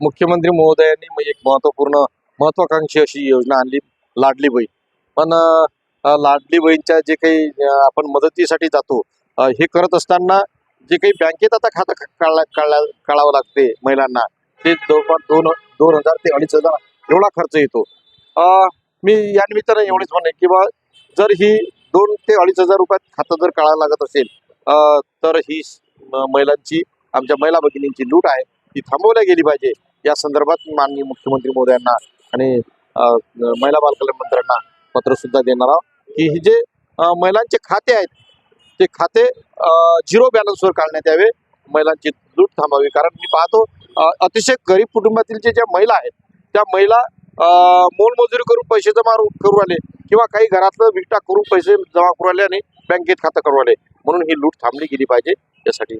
मुख्यमंत्री महोदयांनी एक महत्त्वपूर्ण महत्वाकांक्षी अशी योजना आणली लाडली बहीण. पण लाडली बहीणच्या जे काही आपण मदतीसाठी जातो हे करत असताना जे काही बँकेत आता खातं काढला काढला काढावं लागते महिलांना ते जवळपास दोन दोन हजार ते अडीच हजार एवढा खर्च येतो. मी या निमित्तानं एवढेच म्हणेन की बा जर ही दोन ते अडीच हजार रुपयात खातं जर काढावं लागत असेल तर ही महिलांची आमच्या महिला भगिनींची लूट आहे ती थांबवल्या गेली पाहिजे. या संदर्भात माननीय मुख्यमंत्री मोदयांना आणि महिला बालकल्याण मंत्र्यांना पत्र सुद्धा देणार आहोत की हे जे महिलांचे खाते आहेत ते खाते झिरो बॅलन्सवर काढण्यात यावे महिलांची लूट थांबावी. कारण मी पाहतो अतिशय गरीब कुटुंबातील जे ज्या महिला आहेत त्या महिला मोलमजुरी करून पैसे जमा करू आले किंवा काही घरातलं विकटा करून पैसे जमा करू आले आणि बँकेत खातं करू आले म्हणून ही लूट थांबली गेली पाहिजे यासाठी